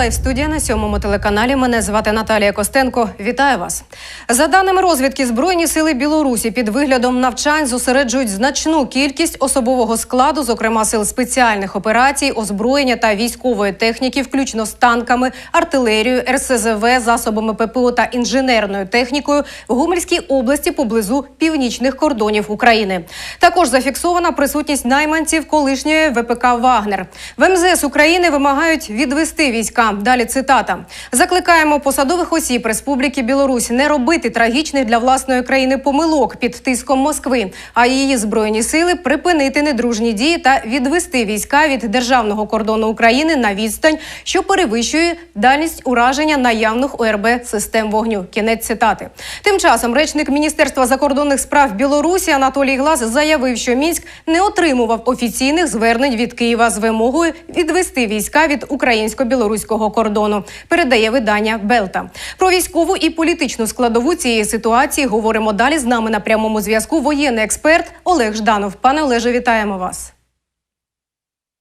лайв студія на сьомому телеканалі. Мене звати Наталія Костенко. Вітаю вас. За даними розвідки, збройні сили Білорусі під виглядом навчань зосереджують значну кількість особового складу, зокрема сил спеціальних операцій, озброєння та військової техніки, включно з танками, артилерією, РСЗВ, засобами ППО та інженерною технікою в Гомельській області поблизу північних кордонів України. Також зафіксована присутність найманців колишньої ВПК Вагнер. В МЗС України вимагають відвести війська. Далі цитата: закликаємо посадових осіб Республіки Білорусь не робити трагічних для власної країни помилок під тиском Москви, а її збройні сили припинити недружні дії та відвести війська від державного кордону України на відстань, що перевищує дальність ураження наявних ОРБ систем вогню. Кінець цитати. Тим часом речник Міністерства закордонних справ Білорусі Анатолій Глаз заявив, що Мінськ не отримував офіційних звернень від Києва з вимогою відвести війська від українсько-білоруського кордону. Передає видання Белта. Про військову і політичну складову цієї ситуації говоримо далі. З нами на прямому зв'язку воєнний експерт Олег Жданов. Пане Олеже, вітаємо вас.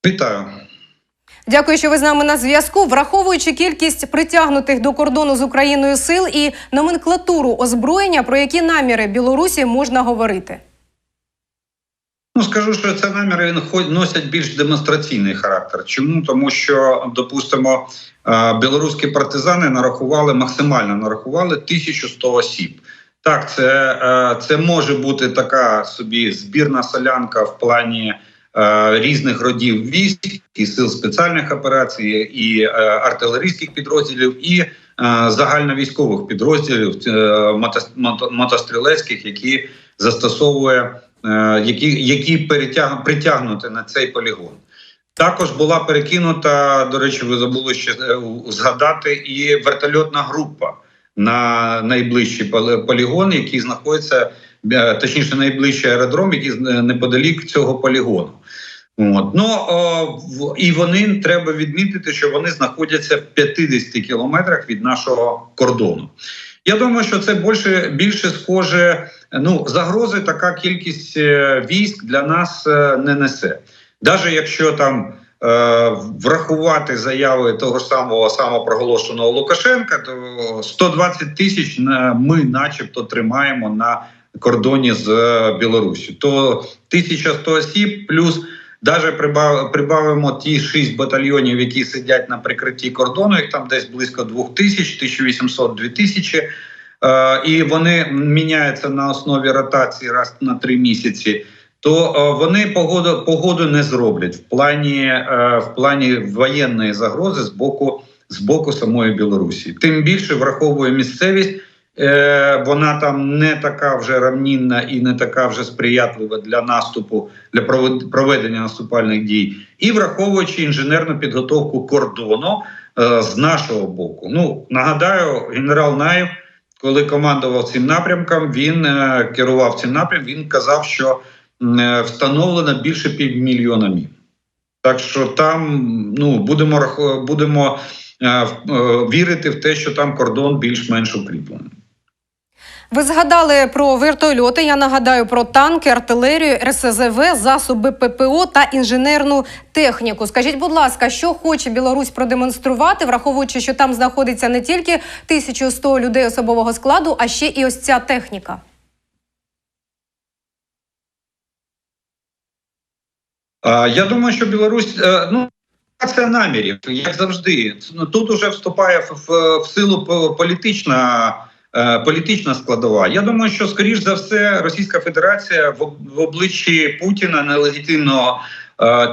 Вітаю. Дякую, що ви з нами на зв'язку. Враховуючи кількість притягнутих до кордону з Україною сил і номенклатуру озброєння, про які наміри Білорусі можна говорити. Ну скажу, що це наміри носять більш демонстраційний характер. Чому тому, що допустимо білоруські партизани нарахували максимально нарахували 1100 осіб. Так, це, це може бути така собі збірна солянка в плані. Різних родів військ і сил спеціальних операцій, і артилерійських підрозділів, і загальновійськових підрозділів мотострілецьких, які застосовує які які перетяг, притягнути на цей полігон. Також була перекинута, до речі, ви забули ще згадати і вертольотна група на найближчий полігон, який знаходиться точніше найближчий аеродром, який неподалік цього полігону. От. Ну о, і вони треба відмітити, що вони знаходяться в 50 кілометрах від нашого кордону. Я думаю, що це більше більше схоже. Ну загрози така кількість військ для нас не несе, навіть якщо там. Врахувати заяви того ж самого самопроголошеного Лукашенка, то 120 тисяч ми, начебто, тримаємо на кордоні з Білорусі. То 1100 осіб, плюс навіть прибавимо ті 6 батальйонів, які сидять на прикритті кордону. Їх там десь близько 2000, 1800-2000. І вони міняються на основі ротації раз на три місяці то вони погоду погоду не зроблять в плані в плані воєнної загрози з боку з боку самої Білорусі. Тим більше враховує місцевість, вона там не така вже равнінна і не така вже сприятлива для наступу для проведення наступальних дій, і враховуючи інженерну підготовку кордону з нашого боку. Ну нагадаю, генерал Наєв, коли командував цим напрямком, він керував цим напрямком. Він казав, що встановлено більше півмільйона мін. Так що там ну будемо будемо е, е, вірити в те, що там кордон більш-менш укріплений. Ви згадали про вертольоти. Я нагадаю про танки, артилерію, РСЗВ, засоби ППО та інженерну техніку. Скажіть, будь ласка, що хоче Білорусь продемонструвати, враховуючи, що там знаходиться не тільки 1100 людей особового складу, а ще і ось ця техніка. Я думаю, що Білорусь ну це намірів, як завжди. Ну, тут уже вступає в, в силу політична політична складова. Я думаю, що скоріш за все Російська Федерація в, обличчі Путіна нелегітимного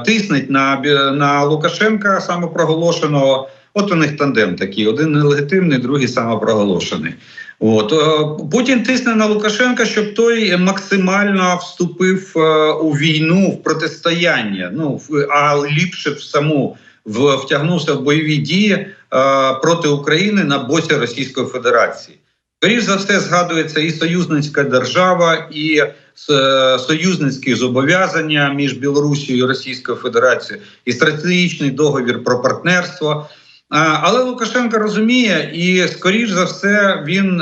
тиснуть на на Лукашенка самопроголошеного. От у них тандем такий: один нелегітимний, другий самопроголошений. От Путін тисне на Лукашенка, щоб той максимально вступив у війну в протистояння. Ну а ліпше в саму втягнувся в бойові дії проти України на боці Російської Федерації. Скоріше за все згадується і союзницька держава, і союзницькі зобов'язання між Білорусією і Російською Федерацією, і стратегічний договір про партнерство. Але Лукашенко розуміє, і скоріш за все він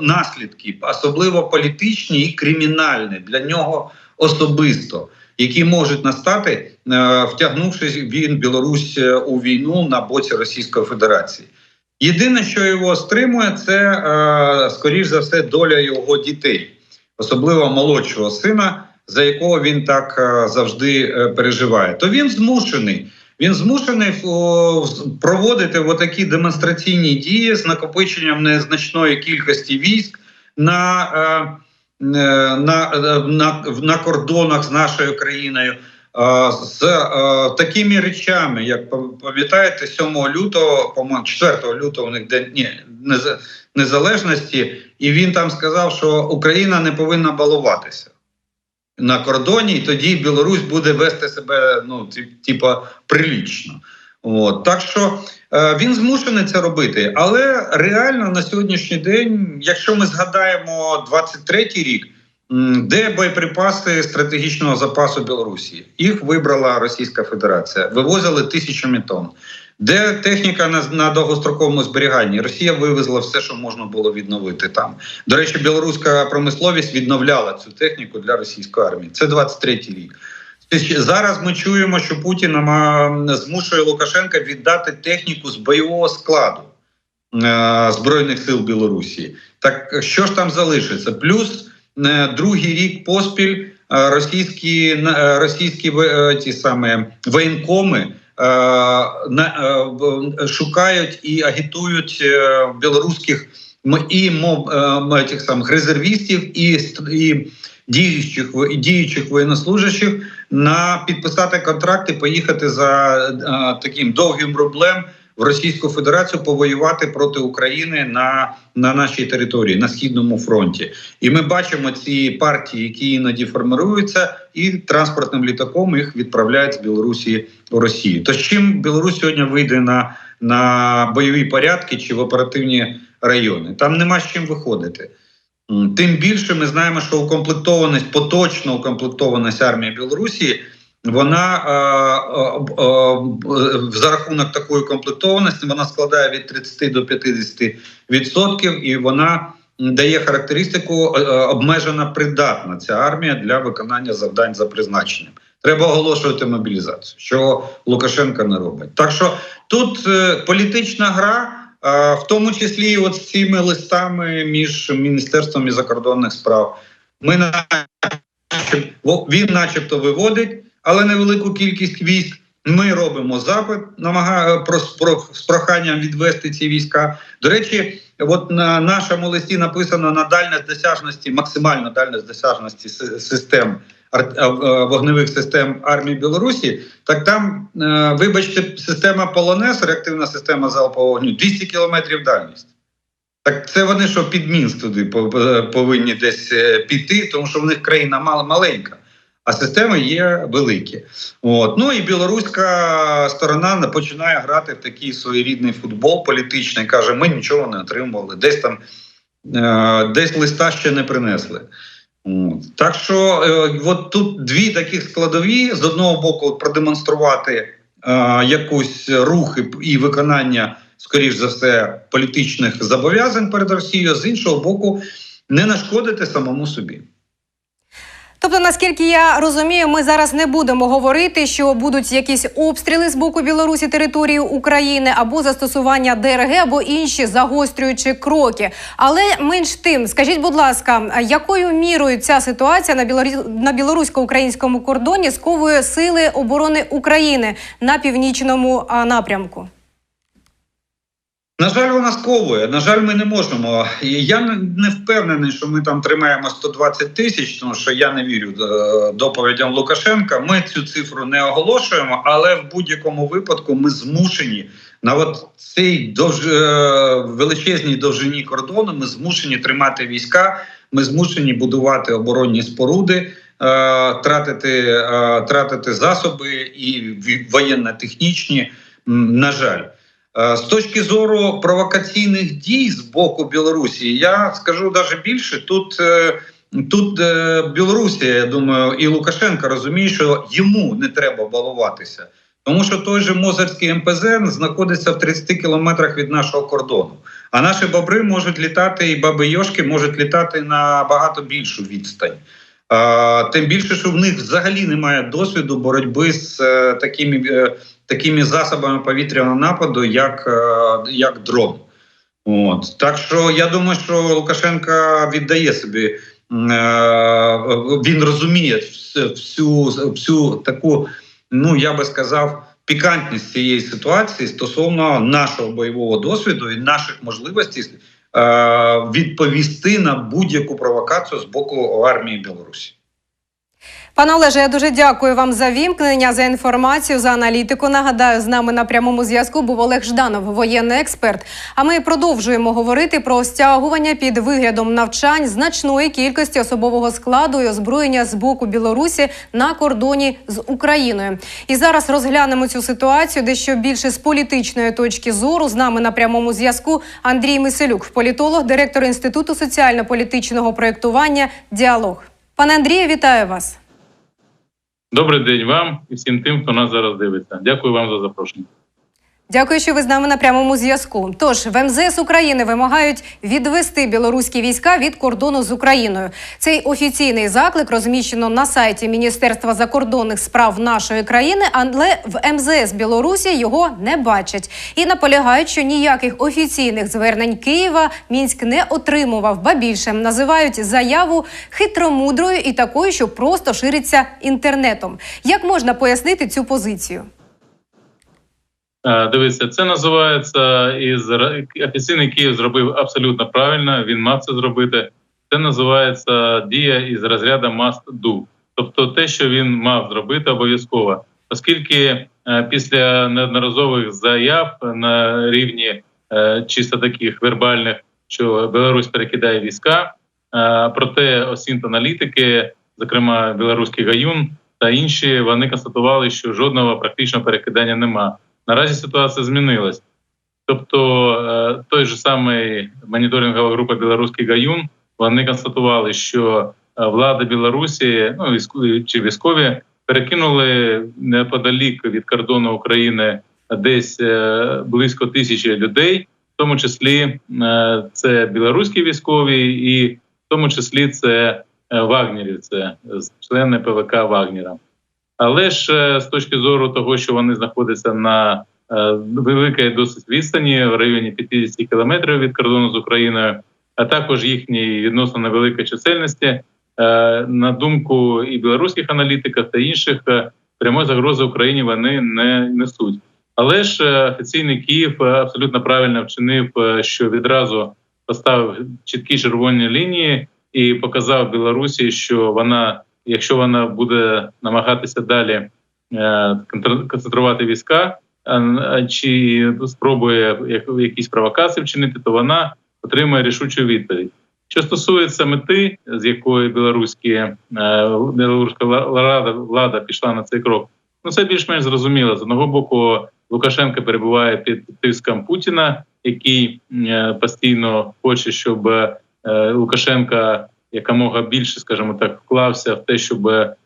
наслідки, особливо політичні і кримінальні для нього особисто. які можуть настати, е, втягнувшись він Білорусь е, у війну на боці Російської Федерації. Єдине, що його стримує, це е, скоріш за все доля його дітей, особливо молодшого сина, за якого він так е, завжди е, переживає. То він змушений. Він змушений о, проводити такі демонстраційні дії з накопиченням незначної кількості військ на, е, на, на, на кордонах з нашою країною. Е, З е, такими речами, як пам'ятаєте, 7 лютого, по-моєму, 4 лютого у них день ні, незалежності, і він там сказав, що Україна не повинна балуватися на кордоні, і тоді Білорусь буде вести себе ну, типа прилічно. От так що е, він змушений це робити. Але реально на сьогоднішній день, якщо ми згадаємо 23-й рік, де боєприпаси стратегічного запасу Білорусі, їх вибрала Російська Федерація, вивозили тисячами тонн. Де техніка на, на довгостроковому зберіганні? Росія вивезла все, що можна було відновити там. До речі, білоруська промисловість відновляла цю техніку для російської армії. Це 23-й рік. Тобто Зараз ми чуємо, що Путін змушує Лукашенка віддати техніку з бойового складу е, Збройних сил Білорусі. Так що ж там залишиться? Плюс другий рік поспіль е, російські, е, російські е, ті саме воєнкоми е, е, шукають і агітують е, білоруських і е, тих самих резервістів, і, і діючих діючих воєннослужащих на підписати контракти, поїхати за е, таким довгим рублем в Російську Федерацію повоювати проти України на, на нашій території на східному фронті. І ми бачимо ці партії, які іноді формируються, і транспортним літаком їх відправляють з Білорусі у Росію. То з чим Білорусь сьогодні вийде на, на бойові порядки чи в оперативні райони? Там нема з чим виходити. Тим більше ми знаємо, що укомплектованість, поточна укомплектованість армії Білорусі, вона е, е, е, за рахунок такої комплектованості вона складає від 30 до 50 відсотків, і вона дає характеристику обмежена придатна ця армія для виконання завдань за призначенням. Треба оголошувати мобілізацію, що Лукашенко не робить. Так що тут політична гра. В тому числі і от з цими листами між міністерством і закордонних справ. Ми во- він, начебто, виводить, але невелику кількість військ. Ми робимо запит, намага про, про з проханням відвести ці війська. До речі, от на нашому листі написано на дальність досяжності, максимально дальність досяжності систем а, а, вогневих систем армії Білорусі. Так там, е, вибачте, система Полонез, реактивна система залпового вогню, 200 кілометрів дальність. Так це вони що під Мінськ туди по- по- повинні десь е, піти, тому що в них країна мал- маленька, а системи є великі. От. Ну і білоруська сторона починає грати в такий своєрідний футбол політичний. каже: ми нічого не отримували, десь там е, десь листа ще не принесли. Так що е, от тут дві таких складові: з одного боку, продемонструвати е, якусь рухи і виконання, скоріш за все, політичних зобов'язань перед Росією, з іншого боку, не нашкодити самому собі. Тобто, наскільки я розумію, ми зараз не будемо говорити, що будуть якісь обстріли з боку Білорусі території України або застосування ДРГ, або інші загострюючі кроки. Але менш тим, скажіть, будь ласка, якою мірою ця ситуація на білорі- білорусько-українському кордоні сковує сили оборони України на північному напрямку? На жаль, вона сковує. На жаль, ми не можемо. Я не- не впевнений, що ми там тримаємо 120 тисяч, тому що я не вірю е, доповідям Лукашенка. Ми цю цифру не оголошуємо, але в будь-якому випадку ми змушені на от цій довж... е, величезній довжині кордону. Ми змушені тримати війська. Ми змушені будувати оборонні споруди, е, тратити, тратити засоби і воєнно-технічні. На жаль. Е, З точки зору провокаційних дій з боку Білорусі, я скажу навіть більше. Тут, е, тут е, Білорусія, я думаю, і Лукашенко розуміє, що йому не треба балуватися, тому що той же Мозерський МПЗ знаходиться в 30 кілометрах від нашого кордону. А наші бобри можуть літати, і баби Йошки можуть літати на багато більшу відстань. Тим більше, що в них взагалі немає досвіду боротьби з такими, такими засобами повітряного нападу, як, е, як дрон. От так що я думаю, що Лукашенко віддає собі. е, Він розуміє всю, всю, всю таку, ну я би сказав, пікантність цієї ситуації стосовно нашого бойового досвіду і наших можливостей е, відповісти на будь-яку провокацію з боку армії Білорусі. Пане Олеже, я дуже дякую вам за вімкнення, за інформацію, за аналітику. Нагадаю, з нами на прямому зв'язку був Олег Жданов, воєнний експерт. А ми продовжуємо говорити про стягування під виглядом навчань значної кількості особового складу і озброєння з боку Білорусі на кордоні з Україною. І зараз розглянемо цю ситуацію дещо більше з політичної точки зору. З нами на прямому зв'язку Андрій Миселюк, політолог, директор інституту соціально-політичного проєктування Діалог. Пане Андрію, вітаю вас. Добрий день вам і всім тим, хто нас зараз дивиться. Дякую вам за запрошення. Дякую, що ви з нами на прямому зв'язку. Тож в МЗС України вимагають відвести білоруські війська від кордону з Україною. Цей офіційний заклик розміщено на сайті Міністерства закордонних справ нашої країни, але в МЗС Білорусі його не бачать і наполягають, що ніяких офіційних звернень Києва Мінськ не отримував. Ба більше називають заяву хитромудрою і такою, що просто шириться інтернетом. Як можна пояснити цю позицію? Е, Дивіться, це називається із офіційний Київ зробив абсолютно правильно. Він мав це зробити. Це називається дія із розряду must do. Тобто, те, що він мав зробити, обов'язково, оскільки е, після неодноразових заяв на рівні е, чисто таких вербальних, що Білорусь перекидає війська, проте осінт аналітики, зокрема білоруський гаюн та інші, вони констатували, що жодного практичного перекидання нема. Наразі ситуація змінилась. Тобто е, той же самий моніторингова група Білоруський гаюн вони констатували, що е, влада Білорусі, ну військові чи військові, перекинули неподалік від кордону України десь е, близько тисячі людей, в тому числі це білоруські військові, і в тому числі це вагнерівці, члени ПВК Вагнера. Але ж е, з точки зору того, що вони знаходяться на е, великій досить відстані в районі 50 кілометрів від кордону з Україною, а також їхній відносно невеликої чисельності, е, на думку і білоруських аналітиків та інших, прямої загрози Україні вони не несуть. Але ж офіційний Київ абсолютно правильно вчинив, що відразу поставив чіткі червоні лінії і показав Білорусі, що вона якщо вона буде намагатися далі е, концентрувати війська, а чи спробує як, якісь провокації вчинити, то вона отримає рішучу відповідь. Що стосується мети, з якої білоруські е, білоруська влада, влада пішла на цей крок, ну це більш-менш зрозуміло. З одного боку, Лукашенко перебуває під тиском Путіна, який е, постійно хоче, щоб е, Лукашенка якомога більше, скажімо так, вклався в те, щоб е,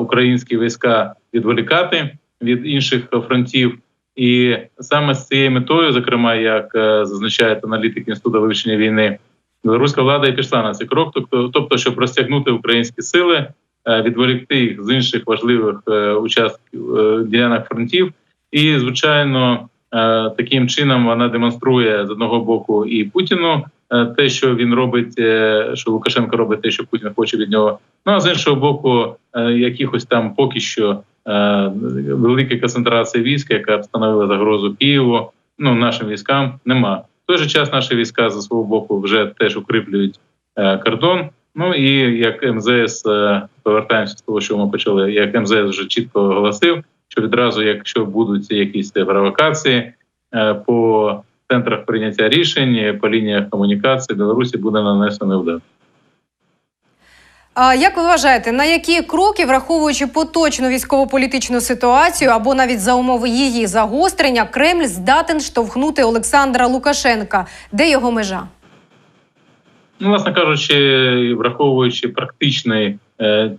українські війська відволікати від інших фронтів. І саме з цією метою, зокрема, як е, зазначають аналітики інституту вивчення війни, білоруська влада і пішла на цей крок, тобто, тобто щоб розтягнути українські сили, е, відволікти їх з інших важливих участків ділянок фронтів. І, звичайно, таким чином вона демонструє з одного боку і Путіну те, що він робить, е, що Лукашенко робить те, що Путін хоче від нього. Ну а з іншого боку, е, якихось там поки що е, великої концентрації військ, яка б становила загрозу Києву, ну нашим військам нема. В той же час наші війська за свого боку вже теж укріплюють е, кордон. Ну і як МЗС е, повертаємося з того, що ми почали, як МЗС вже чітко оголосив, що відразу, якщо будуть якісь провокації е, по центрах прийняття рішень, по лініях комунікації Білорусі буде нанесено удар. Як ви вважаєте, на які кроки, враховуючи поточну військово-політичну ситуацію або навіть за умови її загострення, Кремль здатен штовхнути Олександра Лукашенка? Де його межа? Ну, власне кажучи, враховуючи практичні е,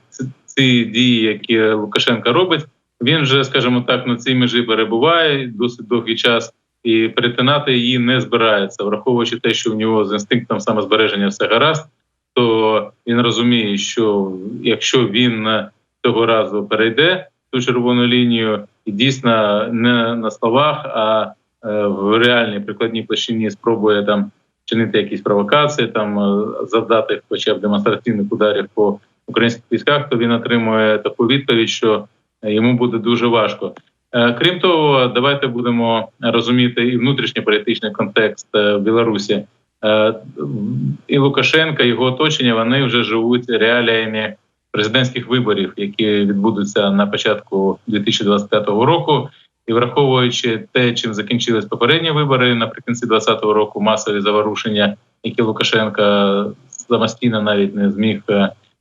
ці, дії, які Лукашенко робить, він вже, скажімо так, на цій межі перебуває досить довгий час і перетинати її не збирається, враховуючи те, що в нього з інстинктом самозбереження все гаразд, то він розуміє, що якщо він е, цього разу перейде ту червону лінію, і дійсно не на словах, а е, в реальній прикладній площині спробує там чинити якісь провокації, там е, завдати хоча б демонстраційних ударів по українських військах, то він отримує таку відповідь, що йому буде дуже важко. Е, Крім того, давайте будемо розуміти і внутрішньополітичний контекст е, Білорусі. Е, І Лукашенка, і його оточення, вони вже живуть реаліями президентських виборів, які відбудуться на початку 2025 року. І враховуючи те, чим закінчились попередні вибори наприкінці 2020 року, масові заворушення, які Лукашенка самостійно навіть не зміг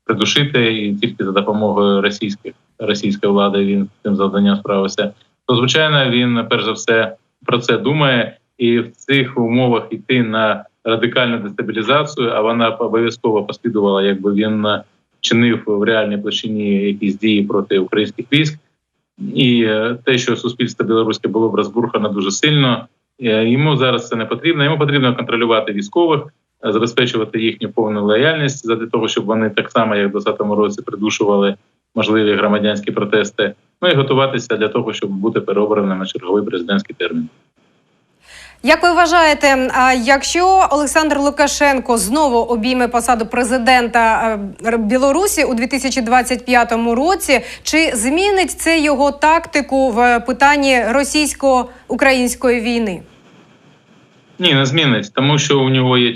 придушити, і тільки за допомогою російських російської влади він цим завданням справився. То звичайно, він перш за все про це думає, і в цих умовах йти на радикальну дестабілізацію, а вона обов'язково послідувала, якби він чинив в реальній площині якісь дії проти українських військ. І е, те, що суспільство білоруське було б розбурхано дуже сильно, е, йому зараз це не потрібно. Йому потрібно контролювати військових, забезпечувати їхню повну лояльність для того, щоб вони так само, як в 2020 році, придушували можливі громадянські протести. Ну і готуватися для того, щоб бути переобраним на черговий президентський термін. Як ви вважаєте, якщо Олександр Лукашенко знову обійме посаду президента Білорусі у 2025 році, чи змінить це його тактику в питанні російсько-української війни? Ні, не змінить, тому що у нього є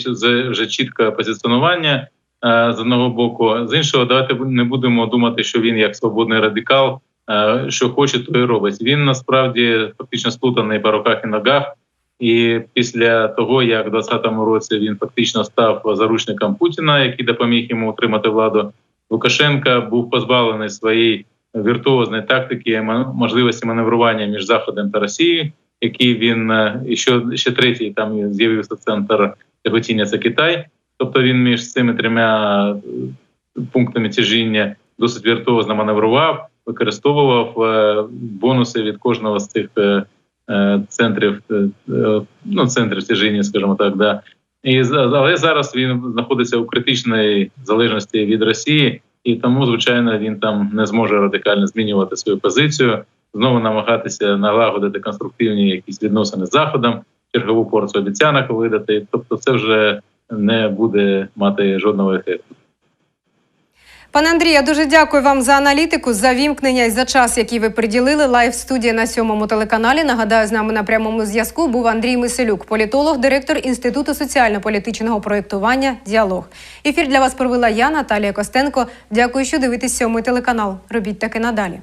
вже чітке позиціонування з одного боку. З іншого, давайте не будемо думати, що він як свободний радикал, е, що хоче, то і робить. Він насправді фактично сплутаний по руках і ногах. І після того, як в 2020 році він фактично став заручником Путіна, який допоміг йому отримати владу, Лукашенка був позбавлений своєї віртуозної тактики, можливості маневрування між Заходом та Росією, який він е, що ще третій там з'явився центр тяготіння це Китай. Тобто він між цими трьома е, пунктами тяжіння досить віртуозно маневрував, використовував е, бонуси від кожного з цих е, центрів, ну центрів тяжіння, скажімо так, да. І але зараз він знаходиться у критичній залежності від Росії, і тому, звичайно, він там не зможе радикально змінювати свою позицію, знову намагатися налагодити конструктивні якісь відносини з заходом, чергову порцію обіцянок видати. Тобто, це вже не буде мати жодного ефекту. Пане Андрію, я дуже дякую вам за аналітику, за вімкнення і за час, який ви приділили. Лайв студія на сьомому телеканалі. Нагадаю, з нами на прямому зв'язку був Андрій Миселюк, політолог, директор Інституту соціально-політичного проєктування Діалог. Ефір для вас провела я, Наталія Костенко. Дякую, що дивитесь сьомий телеканал. Робіть таки надалі.